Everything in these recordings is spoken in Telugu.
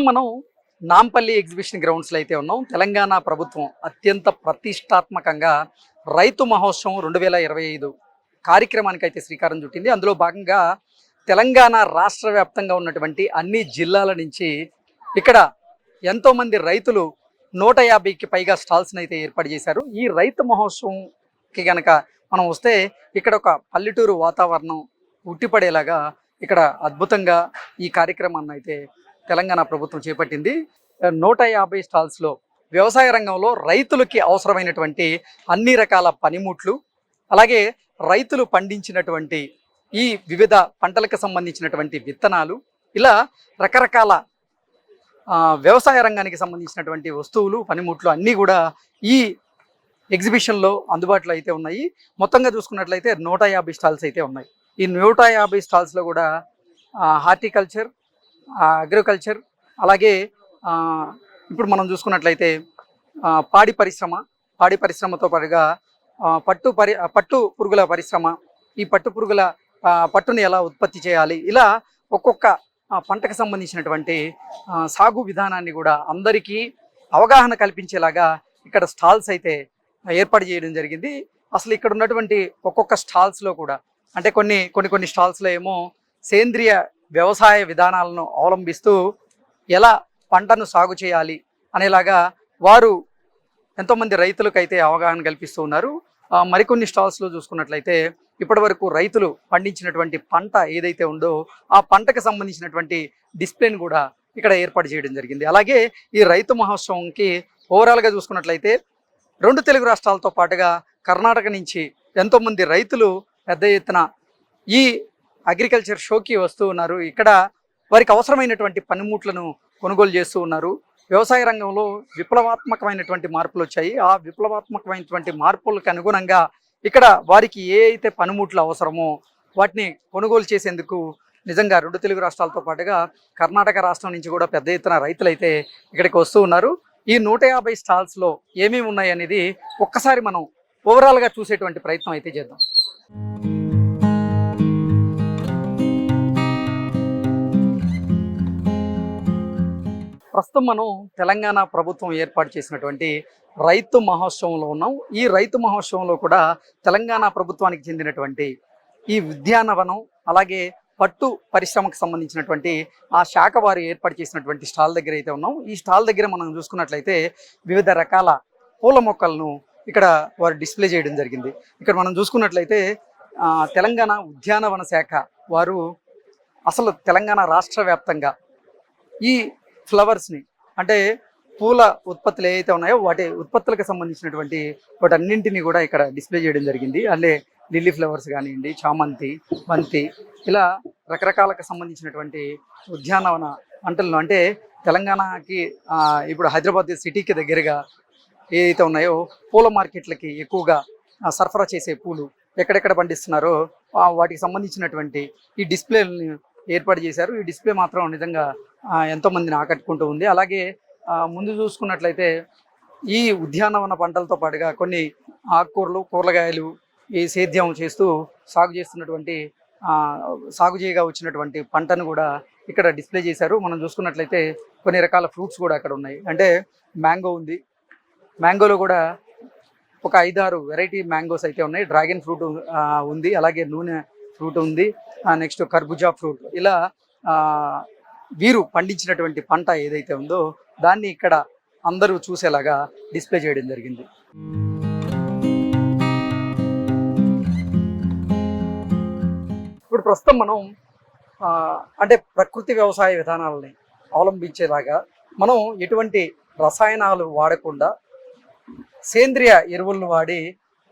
ప్రస్తుతం మనం నాంపల్లి ఎగ్జిబిషన్ గ్రౌండ్స్లో అయితే ఉన్నాం. తెలంగాణ ప్రభుత్వం అత్యంత ప్రతిష్టాత్మకంగా రైతు మహోత్సవం రెండు వేల ఇరవై ఐదు కార్యక్రమానికి అయితే శ్రీకారం చుట్టింది. అందులో భాగంగా తెలంగాణ రాష్ట్ర వ్యాప్తంగా ఉన్నటువంటి అన్ని జిల్లాల నుంచి ఇక్కడ ఎంతోమంది రైతులు నూట యాభైకి పైగా స్టాల్స్ని అయితే ఏర్పాటు చేశారు. ఈ రైతు మహోత్సవంకి కనుక మనం వస్తే ఇక్కడ ఒక పల్లెటూరు వాతావరణం ఉట్టిపడేలాగా ఇక్కడ అద్భుతంగా ఈ కార్యక్రమాన్ని అయితే తెలంగాణ ప్రభుత్వం చేపట్టింది. నూట యాభై స్టాల్స్లో వ్యవసాయ రంగంలో రైతులకి అవసరమైనటువంటి అన్ని రకాల పనిముట్లు అలాగే రైతులు పండించినటువంటి ఈ వివిధ పంటలకు సంబంధించినటువంటి విత్తనాలు ఇలా రకరకాల వ్యవసాయ రంగానికి సంబంధించినటువంటి వస్తువులు పనిముట్లు అన్నీ కూడా ఈ ఎగ్జిబిషన్లో అందుబాటులో అయితే ఉన్నాయి. మొత్తంగా చూసుకున్నట్లయితే నూట యాభై స్టాల్స్ అయితే ఉన్నాయి. ఈ నూట యాభై స్టాల్స్లో కూడా హార్టికల్చర్ అగ్రికల్చర్ అలాగే ఇప్పుడు మనం చూసుకున్నట్లయితే పాడి పరిశ్రమ పాడి పరిశ్రమతో పాటుగా పట్టు పరి పట్టు పురుగుల పరిశ్రమ ఈ పట్టు పురుగుల పట్టుని ఎలా ఉత్పత్తి చేయాలి ఇలా ఒక్కొక్క పంటకు సంబంధించినటువంటి సాగు విధానాన్ని కూడా అందరికీ అవగాహన కల్పించేలాగా ఇక్కడ స్టాల్స్ అయితే ఏర్పాటు చేయడం జరిగింది. అసలు ఇక్కడ ఉన్నటువంటి ఒక్కొక్క స్టాల్స్లో కూడా అంటే కొన్ని కొన్ని కొన్ని స్టాల్స్లో ఏమో సేంద్రియ వ్యవసాయ విధానాలను అవలంబిస్తూ ఎలా పంటను సాగు చేయాలి అనేలాగా వారు ఎంతోమంది రైతులకు అయితే అవగాహన కల్పిస్తూ ఉన్నారు. మరికొన్ని స్టాల్స్లో చూసుకున్నట్లయితే ఇప్పటివరకు రైతులు పండించినటువంటి పంట ఏదైతే ఉందో ఆ పంటకు సంబంధించినటువంటి డిస్ప్లేని కూడా ఇక్కడ ఏర్పాటు చేయడం జరిగింది. అలాగే ఈ రైతు మహోత్సవంకి ఓవరాల్గా చూసుకున్నట్లయితే రెండు తెలుగు రాష్ట్రాలతో పాటుగా కర్ణాటక నుంచి ఎంతోమంది రైతులు పెద్ద ఎత్తున ఈ అగ్రికల్చర్ షోకి వస్తూ ఉన్నారు. ఇక్కడ వారికి అవసరమైనటువంటి పనిముట్లను కొనుగోలు చేస్తూ ఉన్నారు. వ్యవసాయ రంగంలో విప్లవాత్మకమైనటువంటి మార్పులు వచ్చాయి. ఆ విప్లవాత్మకమైనటువంటి మార్పులకు అనుగుణంగా ఇక్కడ వారికి ఏ అయితే పనిముట్లు అవసరమో వాటిని కొనుగోలు చేసేందుకు నిజంగా రెండు తెలుగు రాష్ట్రాలతో పాటుగా కర్ణాటక రాష్ట్రం నుంచి కూడా పెద్ద ఎత్తున రైతులైతే ఇక్కడికి వస్తూ ఉన్నారు. ఈ నూట యాభై స్టాల్స్లో ఏమేమి ఉన్నాయి అనేది ఒక్కసారి మనం ఓవరాల్గా చూసేటువంటి ప్రయత్నం అయితే చేద్దాం. ప్రస్తుతం మనం తెలంగాణ ప్రభుత్వం ఏర్పాటు చేసినటువంటి రైతు మహోత్సవంలో ఉన్నాం. ఈ రైతు మహోత్సవంలో కూడా తెలంగాణ ప్రభుత్వానికి చెందినటువంటి ఈ ఉద్యానవనం అలాగే పట్టు పరిశ్రమకు సంబంధించినటువంటి ఆ శాఖ వారు ఏర్పాటు చేసినటువంటి స్టాల్ దగ్గర అయితే ఉన్నాం. ఈ స్టాల్ దగ్గర మనం చూసుకున్నట్లయితే వివిధ రకాల పూల మొక్కలను ఇక్కడ వారు డిస్ప్లే చేయడం జరిగింది. ఇక్కడ మనం చూసుకున్నట్లయితే తెలంగాణ ఉద్యానవన శాఖ వారు అసలు తెలంగాణ రాష్ట్ర వ్యాప్తంగా ఈ ఫ్లవర్స్ని అంటే పూల ఉత్పత్తులు ఏవైతే ఉన్నాయో వాటి ఉత్పత్తులకు సంబంధించినటువంటి వాటన్నింటినీ కూడా ఇక్కడ డిస్ప్లే చేయడం జరిగింది. అంటే లిల్లీ ఫ్లవర్స్ కానివ్వండి చామంతి బంతి ఇలా రకరకాలకు సంబంధించినటువంటి ఉద్యానవన పంటలను అంటే తెలంగాణకి ఇప్పుడు హైదరాబాద్ సిటీకి దగ్గరగా ఏదైతే ఉన్నాయో పూల మార్కెట్లకి ఎక్కువగా సరఫరా చేసే పూలు ఎక్కడెక్కడ పండిస్తున్నారో వాటికి సంబంధించినటువంటి ఈ డిస్ప్లేలను ఏర్పాటు చేశారు. ఈ డిస్ప్లే మాత్రం నిజంగా ఎంతోమందిని ఎంతో మందిని ఆకట్టుకుంటూ ఉంది. అలాగే ముందు చూసుకున్నట్లయితే ఈ ఉద్యానవన పంటలతో పాటుగా కొన్ని ఆకుకూరలు కూరగాయలు ఈ సేద్యం చేస్తూ సాగు చేస్తున్నటువంటి సాగు చేయగా వచ్చినటువంటి పంటను కూడా ఇక్కడ డిస్ప్లే చేశారు. మనం చూసుకున్నట్లయితే కొన్ని రకాల ఫ్రూట్స్ కూడా అక్కడ ఉన్నాయి. అంటే మ్యాంగో ఉంది. మ్యాంగోలో కూడా ఒక ఐదారు వెరైటీ మ్యాంగోస్ అయితే ఉన్నాయి. డ్రాగన్ ఫ్రూట్ ఉంది. అలాగే నూనె ఫ్రూట్ ఉంది. నెక్స్ట్ కర్బుజా ఫ్రూట్. ఇలా వీరు పండించినటువంటి పంట ఏదైతే ఉందో దాన్ని ఇక్కడ అందరూ చూసేలాగా డిస్ప్లే చేయడం జరిగింది. ఇప్పుడు ప్రస్తుతం మనం అంటే ప్రకృతి వ్యవసాయ విధానాలని అవలంబించేలాగా మనం ఎటువంటి రసాయనాలు వాడకుండా సేంద్రియ ఎరువులను వాడి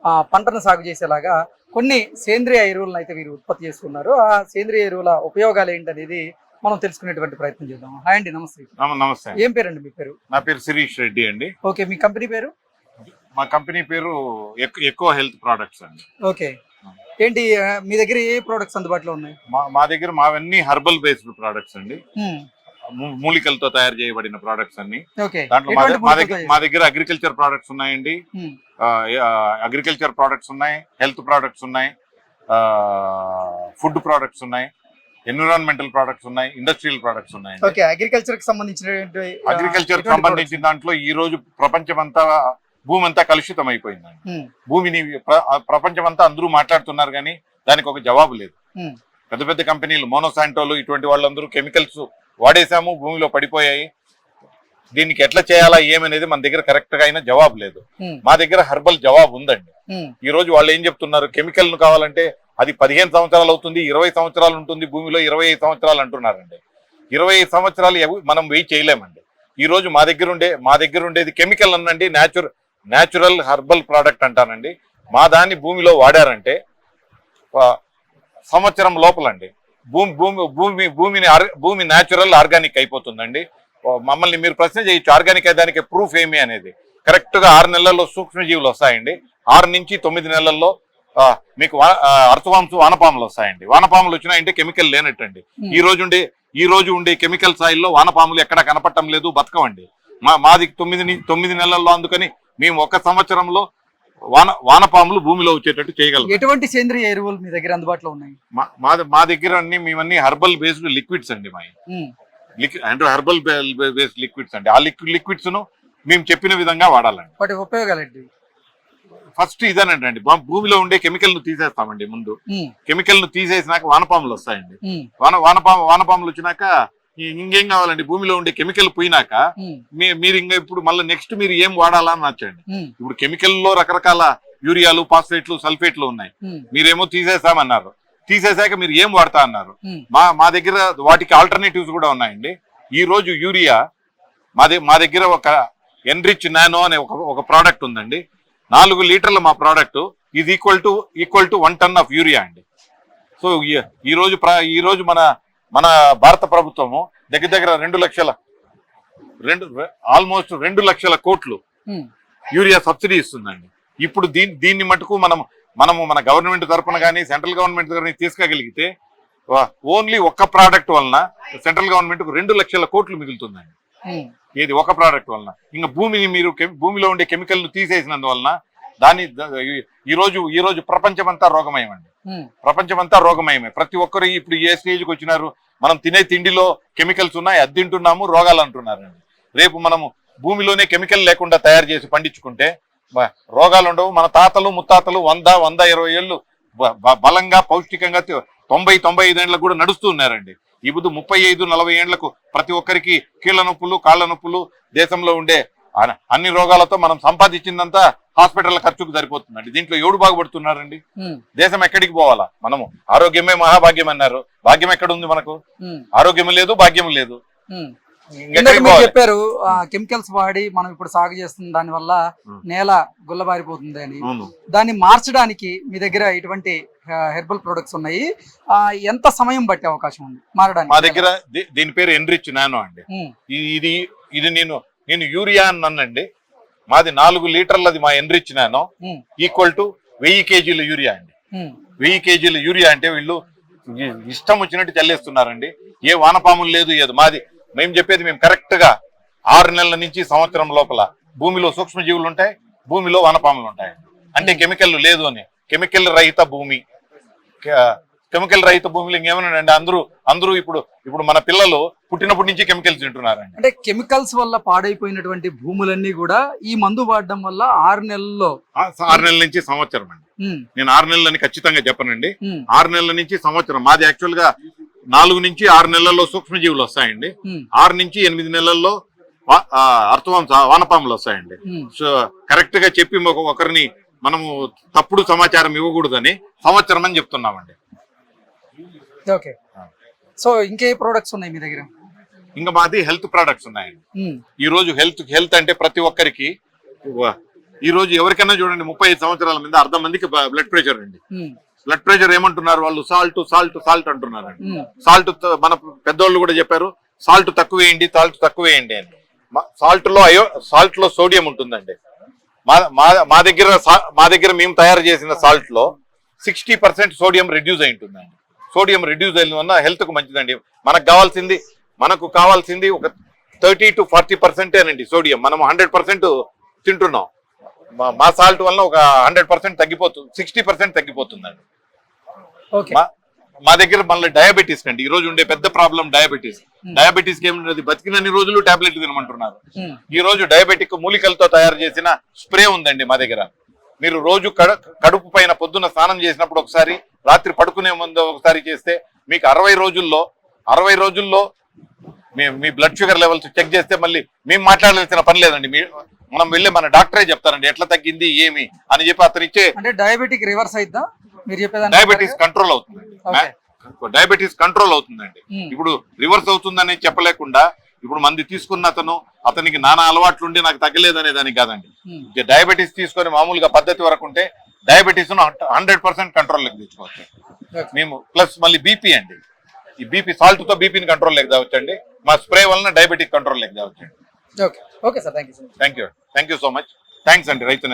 పంటను సాగు చేసేలాగా కొన్ని సేంద్రియ ఎరువులను అయితే వీరు ఉత్పత్తి చేస్తున్నారు ఆ సేంద్రియ ఎరువుల ఉపయోగాలు ఏంటనేది మనం తెలుసుకునేటువంటి ప్రయత్నం చేద్దాం. హాయ్ అండి నమస్తే. నమ- నమస్తే. ఏం పేరండి మీ పేరు? నా పేరు శిరీష్ రెడ్డి అండి. ఓకే మీ కంపెనీ పేరు? మా కంపెనీ పేరు ఎక్- ఎక్కువ హెల్త్ ప్రోడక్ట్స్ అండి. ఓకే. ఏంటి మీ దగ్గర ఏ ప్రోడక్ట్స్ అందుబాటులో ఉన్నాయి? మా మా దగ్గర మావన్నీ హర్బల్ బేస్డ్ ప్రోడక్ట్స్ అండి. మూలికలతో తయారు చేయబడిన ప్రోడక్ట్స్ అన్ని. దాంట్లో మా దగ్గర- అగ్రికల్చర్ ప్రోడక్ట్స్ ఉన్నాయండి. అగ్రికల్చర్ ప్రోడక్ట్స్ ఉన్నాయి హెల్త్ ప్రోడక్ట్స్ ఉన్నాయి ఫుడ్ ప్రోడక్ట్స్ ఉన్నాయి ఎన్విరాన్మెంటల్ ప్రొడక్ట్స్ ఉన్నాయి ఇండస్ట్రియల్ ప్రొడక్ట్స్ ఉన్నాయి అగ్రికల్చర్ అగ్రికల్చర్ సంబంధించిన దాంట్లో ఈ రోజు ప్రపంచమంతా భూమి అంతా కలుషితం అయిపోయిందండి భూమిని ప్ర- ప్రపంచమంతా అందరూ మాట్లాడుతున్నారు కానీ దానికి ఒక జవాబు లేదు. పెద్ద పెద్ద కంపెనీలు మోనోసాంటోలు ఇటువంటి వాళ్ళందరూ కెమికల్స్ వాడేసాము భూమిలో పడిపోయాయి. దీనికి ఎట్లా చేయాలా ఏమనేది మన దగ్గర కరెక్ట్గా అయినా జవాబు లేదు. మా దగ్గర హర్బల్ జవాబు ఉందండి. ఈ రోజు వాళ్ళు ఏం చెప్తున్నారు కెమికల్ను కావాలంటే అది పదిహేను సంవత్సరాలు అవుతుంది ఇరవై సంవత్సరాలు ఉంటుంది భూమిలో ఇరవై ఐదు సంవత్సరాలు అంటున్నారండి. ఇరవై ఐదు సంవత్సరాలు మనం వెయిట్ చేయలేమండి. ఈ రోజు మా దగ్గర ఉండే మా దగ్గర ఉండేది కెమికల్ అనండి న్యాచురల్ న్యాచురల్ హర్బల్ ప్రోడక్ట్ అంటానండి. మా దాన్ని భూమిలో వాడారంటే సంవత్సరం లోపలండి. భూమి భూమి భూమి భూమిని భూమి న్యాచురల్ ఆర్గానిక్ అయిపోతుందండి. మమ్మల్ని మీరు ప్రశ్న చేయొచ్చు. ఆర్గానిక్ దానికి ప్రూఫ్ ఏమి అనేది. కరెక్ట్గా ఆరు నెలల్లో సూక్ష్మజీవులు వస్తాయండి. ఆరు నుంచి తొమ్మిది నెలల్లో మీకు అర్థవాంశ వానపాములు వస్తాయండి. వానపాములు వచ్చినాయంటే కెమికల్ లేనట్టండి. ఈ రోజు ఉండే ఈ రోజు ఉండే కెమికల్ సాయిల్లో వానపాములు ఎక్కడ కనపడటం లేదు బతకవండి. మా మాది తొమ్మిది తొమ్మిది నెలల్లో అందుకని మేము ఒక సంవత్సరంలో వాన వానపాములు భూమిలో వచ్చేటట్టు చేయగలం ఎటువంటి సేంద్రియ ఎరువులు మీ దగ్గర అందుబాటులో ఉన్నాయి? మా- మా దగ్గర అన్ని మేమన్నీ హర్బల్ బేస్డ్ లిక్విడ్స్ అండి మా లిక్విడ్ అంటే హర్బల్ బేస్డ్ లిక్విడ్స్ అండి. ఆ లిక్విడ్ లిక్విడ్స్ను మేము చెప్పిన విధంగా వాడాలండి. వాటి ఉపయోగాలు ఏంటి? ఫస్ట్ ఇదేనండి భూమిలో ఉండే కెమికల్ను తీసేస్తామండి ముందు. కెమికల్ను తీసేసినాక వానపాములు వస్తాయండి. వాన వానపాము వానపాములు వచ్చినాక ఇంకేం కావాలండి? భూమిలో ఉండే కెమికల్ పోయినాక మీరు ఇంకా ఇప్పుడు మళ్ళీ నెక్స్ట్ మీరు ఏం వాడాలా అని నచ్చండి. ఇప్పుడు కెమికల్లో రకరకాల యూరియాలు ఫాస్ఫేట్లు సల్ఫేట్లు ఉన్నాయి. మీరేమో తీసేసామన్నారు తీసేసాక మీరు ఏం వాడతా అన్నారు? మా మా దగ్గర వాటికి ఆల్టర్నేటివ్స్ కూడా ఉన్నాయండి. ఈ రోజు యూరియా మా దగ్గర మా దగ్గర ఒక ఎన్రిచ్ నానో అనే ఒక ఒక ప్రోడక్ట్ ఉందండి. నాలుగు లీటర్ల మా ప్రోడక్ట్ ఇది equal to equal to one ton of urea అండి. సో ఈ- రోజు ఈ రోజు మన మన భారత ప్రభుత్వము దగ్గర దగ్గర రెండు లక్షల రెండు ఆల్మోస్ట్ రెండు లక్షల కోట్లు యూరియా సబ్సిడీ ఇస్తుందండి. ఇప్పుడు దీన్ని దీన్ని మటుకు మనం మనము మన గవర్నమెంట్ తరపున కానీ సెంట్రల్ గవర్నమెంట్ కానీ తీసుకోగలిగితే ఓన్లీ ఒక్క ప్రోడక్ట్ వలన సెంట్రల్ గవర్నమెంట్కు రెండు లక్షల కోట్లు మిగులుతుందండి. ఏది ఒక ప్రోడక్ట్ వలన? ఇంకా భూమిని మీరు భూమిలో ఉండే కెమికల్ను తీసేసినందువలన దాని ద- ఈ- ఈ రోజు ఈ రోజు ప్రపంచమంతా రోగమయమండి. ప్రపంచమంతా రోగమయమే. ప్రతి ఒక్కరు ఇప్పుడు ఏ స్టేజ్కి వచ్చినారు? మనం తినే తిండిలో కెమికల్స్ ఉన్నాయి అది తింటున్నాము రోగాలు అంటున్నారు. రేపు మనము భూమిలోనే కెమికల్ లేకుండా తయారు చేసి పండించుకుంటే రోగాలు ఉండవు. మన తాతలు ముత్తాతలు వంద వంద ఇరవై ఏళ్ళు బ- బ- బలంగా పౌష్టికంగా తొంభై తొంభై ఐదు ఏళ్ళకు కూడా నడుస్తూ ఉన్నారండి. ఇప్పుడు ముప్పై ఐదు నలభై ఏళ్ళకు ప్రతి ఒక్కరికి కీళ్ళ నొప్పులు కాళ్ళ నొప్పులు దేశంలో ఉండే అన్ని రోగాలతో మనం సంపాదించిందంతా హాస్పిటల్ ఖర్చుకు సరిపోతుందండి. దీంట్లో ఎవడు బాగుపడుతున్నారండి. దేశం ఎక్కడికి పోవాలా? మనము ఆరోగ్యమే మహాభాగ్యం అన్నారు. భాగ్యం ఎక్కడ ఉంది మనకు ఆరోగ్యం లేదు భాగ్యం లేదు. చెప్పారు కెమికల్స్ వాడి మనం ఇప్పుడు సాగు చేస్తున్న దాని వల్ల. నేల గుల్లబారిపోతుంది అని. దాన్ని మార్చడానికి మీ దగ్గర ఇటువంటి హెర్బల్ ప్రొడక్ట్స్ ఉన్నాయి. ఎంత సమయం పట్టే అవకాశం ఉంది? మారడానికి మా దగ్గర దీని పేరు ఎన్రిచ్ నానో అండి. ఇది ఇది నేను నేను యూరియా అన్నానండి. మాది నాలుగు లీటర్లది మా enrich nano um, equal to వెయ్యి కేజీల యూరియా అండి. వెయ్యి కేజీల యూరియా అంటే వీళ్ళు ఇష్టం వచ్చినట్టు చల్లేస్తున్నారండి. ఏ వానపాములు లేదు ఏది. మాది మేము చెప్పేది మేము కరెక్ట్గా ఆరు నెలల నుంచి సంవత్సరం లోపల భూమిలో సూక్ష్మజీవులు ఉంటాయి భూమిలో వానపాములు ఉంటాయి అంటే కెమికల్ లేదు అని. కెమికల్ రహిత భూమి. కెమికల్ రహిత భూమిలో ఇంకేమన్నాడండి అందరూ అందరూ ఇప్పుడు ఇప్పుడు మన పిల్లలు పుట్టినప్పటి నుంచి కెమికల్స్ తింటున్నారండి. అంటే కెమికల్స్ వల్ల పాడైపోయినటువంటి భూములన్నీ కూడా ఈ మందు వాడడం వల్ల ఆరు నెలల్లో ఆరు నెలల నుంచి సంవత్సరం అండి. నేను ఆరు నెలలని ఖచ్చితంగా చెప్పనండి. ఆరు నెలల నుంచి సంవత్సరం మాది యాక్చువల్గా నాలుగు నుంచి ఆరు నెలల్లో సూక్ష్మజీవులు వస్తాయండి. ఆరు నుంచి ఎనిమిది నెలల్లో అర్థవంశ వానపాములు వస్తాయండి. సో కరెక్ట్గా చెప్పి ఒక- ఒకరిని మనము తప్పుడు సమాచారం ఇవ్వకూడదని సంవత్సరం అని చెప్తున్నామండి. ఓకే. సో ఇంకే ప్రొడక్ట్స్ ఉన్నాయి మీ దగ్గర? ఇంకా మాది హెల్త్ ప్రొడక్ట్స్ ఉన్నాయండి. ఉమ్, ఈ రోజు హెల్త్ హెల్త్ అంటే ప్రతి ఒక్కరికి ఈ రోజు ఎవరికైనా చూడండి ముప్పై ఐదు సంవత్సరాల మీద అర్ధం మందికి బ్లడ్ ప్రెషర్ అండి. బ్లడ్ ప్రెషర్ ఏమంటున్నారు వాళ్ళు? సాల్ట్ సాల్ట్ సాల్ట్ అంటున్నారండి. ఉమ్, సాల్ట్ మన పెద్దోళ్ళు కూడా చెప్పారు సాల్ట్ తక్కువ వేయండి సాల్ట్ తక్కువ వేయండి అని. సాల్ట్లో అయో సాల్ట్లో సోడియం ఉంటుందండి. మా దగ్గర మా దగ్గర మేము తయారు చేసిన సాల్ట్లో సిక్స్టీ పర్సెంట్ సోడియం రెడ్యూస్ అయి ఉంటుందండి. సోడియం రెడ్యూస్ అయిన వల్ల హెల్త్కు మంచిదండి. మనకు కావాల్సింది మనకు కావాల్సింది ఒక థర్టీ టు ఫార్టీ పర్సెంటేనండి సోడియం మనం హండ్రెడ్ పర్సెంట్ తింటున్నాం. మా- సాల్ట్ వల్ల ఒక హండ్రెడ్ పర్సెంట్ తగ్గిపోతుంది సిక్స్టీ పర్సెంట్ తగ్గిపోతుందండి. ఓకే. మా- దగ్గర మళ్ళీ డయాబెటీస్ కండి. ఈ రోజు ఉండే పెద్ద ప్రాబ్లం డయాబెటీస్ డయాబెటీస్ ఏమిటి బతికినన్ని రోజులు టాబ్లెట్ తినమంటున్నారు. ఉమ్, ఈ రోజు డయాబెటిక్ మూలికలతో తయారు చేసిన స్ప్రే ఉందండి మా దగ్గర. మీరు రోజు కడ కడుపు పైన పొద్దున్న స్నానం చేసినప్పుడు ఒకసారి రాత్రి పడుకునే ముందు ఒకసారి చేస్తే మీకు అరవై రోజుల్లో అరవై రోజుల్లో మీ మీ బ్లడ్ షుగర్ లెవెల్స్ చెక్ చేస్తే మళ్ళీ మేము మాట్లాడాల్సిన పని లేదండి. మీ మనం వెళ్ళి మన డాక్టరే చెప్తారండి ఎట్లా తగ్గింది ఏమి అని చెప్పి అతను ఇచ్చే అంటే డయాబెటిక్ రివర్స్ అయిద్దా? మీరు చెప్పేదాన్ని డయాబెటీస్ కంట్రోల్ అవుతుందండి ఓకే. డయాబెటీస్ కంట్రోల్ అవుతుందండి. ఉమ్, ఇప్పుడు రివర్స్ అవుతుందని చెప్పలేకుండా ఇప్పుడు మంది తీసుకున్న అతను అతనికి నానా అలవాట్లు ఉండి నాకు తగ్గలేదనే దానికి కాదండి. డయాబెటీస్ తీసుకొని మామూలుగా పద్ధతి వరకు ఉంటే డయాబెటీస్ హండ్రెడ్ పర్సెంట్ కంట్రోల్లోకి తెచ్చుకోవచ్చు. మేము ప్లస్ మళ్ళీ బీపీ అండి. ఈ బీపీ సాల్ట్తో బీపీని కంట్రోల్ లేక తేవచ్చండి. మా స్ప్రే వలన డయాబెటిక్ కంట్రోల్ లేక తేవచ్చండి. Okay okay sir thank you thank you thank you so much thanks అండి రైతు.